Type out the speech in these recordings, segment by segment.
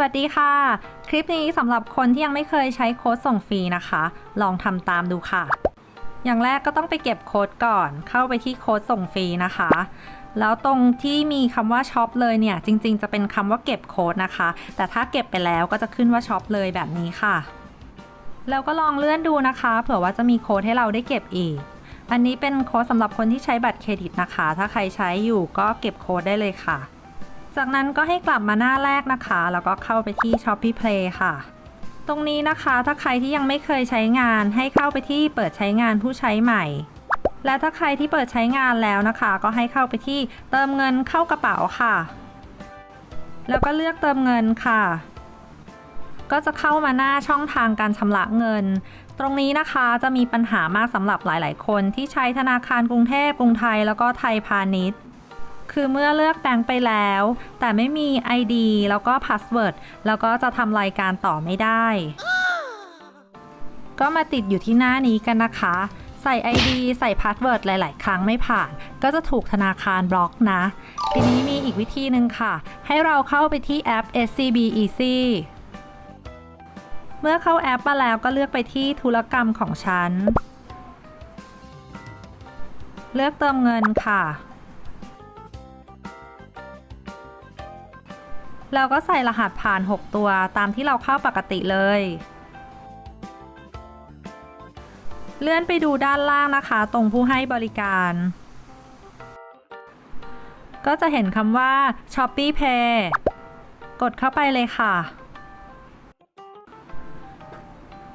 สวัสดีค่ะ คลิปนี้สำหรับคนที่ยังไม่เคยใช้โค้ดส่งฟรีนะคะ ลองทำตามดูค่ะ อย่างแรกก็ต้องไปเก็บโค้ดก่อน เข้าไปที่โค้ดส่งฟรีนะคะ แล้วตรงที่มีคำว่าช็อปเลยเนี่ย จริง ๆ จะเป็นคำว่าเก็บโค้ดนะคะ แต่ถ้าเก็บไปแล้วก็จะขึ้นว่าช็อปเลยแบบนี้ค่ะ แล้วก็ลองเลื่อนดูนะคะ เผื่อว่าจะมีโค้ดให้เราได้เก็บอีก อันนี้เป็นโค้ดสำหรับคนที่ใช้บัตรเครดิตนะคะ ถ้าใครใช้อยู่ก็เก็บโค้ดได้เลยค่ะ จากนั้นก็ให้กลับมาหน้าแรกนะคะ แล้วก็เข้าไปที่ Shopee Play ค่ะ ตรงนี้นะคะ ถ้าใครที่ยังไม่เคยใช้งานให้เข้าไปที่เปิดใช้งานผู้ใช้ใหม่ และถ้าใครที่เปิดใช้งานแล้วนะคะ ก็ให้เข้าไปที่เติมเงินเข้ากระเป๋าค่ะ แล้วก็เลือกเติมเงินค่ะ ก็จะเข้ามาหน้าช่องทางการชำระเงิน ตรงนี้นะคะจะมีปัญหามากสำหรับหลาย ๆ คนที่ใช้ธนาคารกรุงเทพกรุงไทยแล้วก็ไทยพาณิชย์ คือเมื่อเลือกแบงค์ไปแล้ว แต่ไม่มี ID แล้วก็พาสเวิร์ดแล้วก็จะทำรายการต่อไม่ได้ ก็มาติดอยู่ที่หน้านี้กันนะคะ ใส่ ID ใส่พาสเวิร์ดหลาย ๆ ครั้งไม่ผ่าน ก็จะถูกธนาคารบล็อกนะ ทีนี้มีอีกวิธีหนึ่งค่ะ ให้เราเข้าไปที่แอป SCB Easy เมื่อเข้าแอปมาแล้วก็เลือกไปที่ธุรกรรมของฉัน เลือกเติมเงินค่ะ เราก็ใส่รหัสผ่าน 6 ตัวตามที่เราเข้าปกติเลย เลื่อนไปดูด้านล่างนะคะ ตรงผู้ให้บริการ ก็จะเห็นคำว่า Shopee Pay กดเข้าไปเลยค่ะ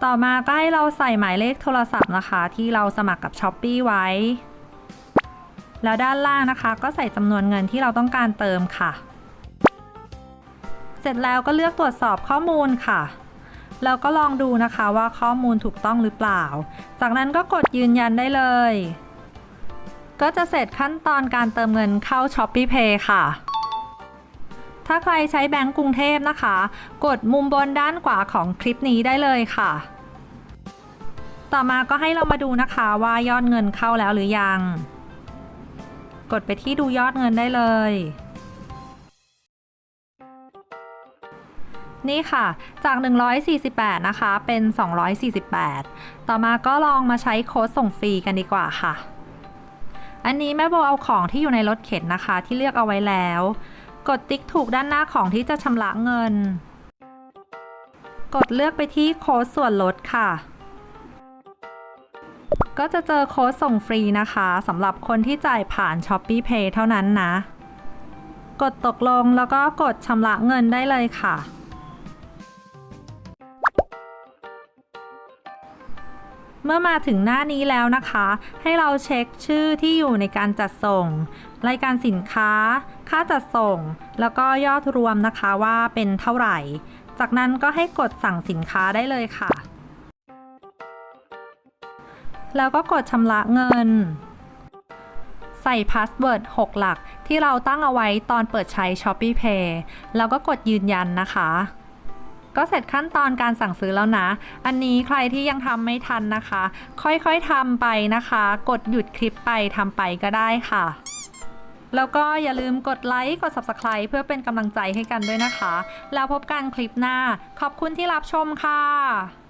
ต่อมาก็ให้เราใส่หมายเลขโทรศัพท์นะคะ ที่เราสมัครกับ Shopee ไว้ แล้วด้านล่างนะคะ ก็ใส่จำนวนเงินที่เราต้องการเติมค่ะ เสร็จแล้วก็เลือกตรวจสอบข้อมูลค่ะ แล้วก็ลองดูนะคะว่าข้อมูลถูกต้องหรือเปล่า จากนั้นก็กดยืนยันได้เลย ก็จะเสร็จขั้นตอนการเติมเงินเข้า Shopee Pay ค่ะ ถ้าใครใช้แบงก์กรุงเทพนะคะ กดมุมบนด้านขวาของคลิปนี้ได้เลยค่ะ ต่อมาก็ให้เรามาดูนะคะว่ายอดเงินเข้าแล้วหรือยัง กดไปที่ดูยอดเงินได้เลย นี่ค่ะ จาก 148 นะคะ เป็น 248 ต่อมาก็ลองมาใช้โค้ดส่งฟรีกันดีกว่าค่ะ อันนี้แม่โบเอาของที่อยู่ในรถเข็นนะคะ ที่เลือกเอาไว้แล้ว กดติ๊กถูกด้านหน้าของที่จะชำระเงิน กดเลือกไปที่โค้ดส่วนลดค่ะ ก็จะเจอโค้ดส่งฟรีนะคะสำหรับคนที่จ่ายผ่าน Shopee Pay เท่านั้นนะ กดตกลงแล้วก็กดชำระเงินได้เลยค่ะ เมื่อมาถึงหน้านี้แล้วนะคะ ให้เราเช็คชื่อที่อยู่ในการจัดส่ง รายการสินค้า ค่าจัดส่ง แล้วก็ยอดรวมนะคะว่าเป็นเท่าไหร่ จากนั้นก็ให้กดสั่งสินค้าได้เลยค่ะ แล้วก็กดชำระเงิน ใส่พาสเวิร์ด6 หลักที่เราตั้งเอาไว้ตอนเปิดใช้ Shopee Pay แล้วก็กดยืนยันนะคะ ก็เสร็จขั้นตอนการสั่งซื้อแล้วนะ อันนี้ใครที่ยังทำไม่ทันนะคะ ค่อยๆทำไปนะคะ กดหยุดคลิปไปทำไปก็ได้ค่ะ แล้วก็อย่าลืมกดไลค์กด Subscribe เพื่อเป็นกำลังใจให้กันด้วยนะคะ แล้วพบกันคลิปหน้า ขอบคุณที่รับชมค่ะ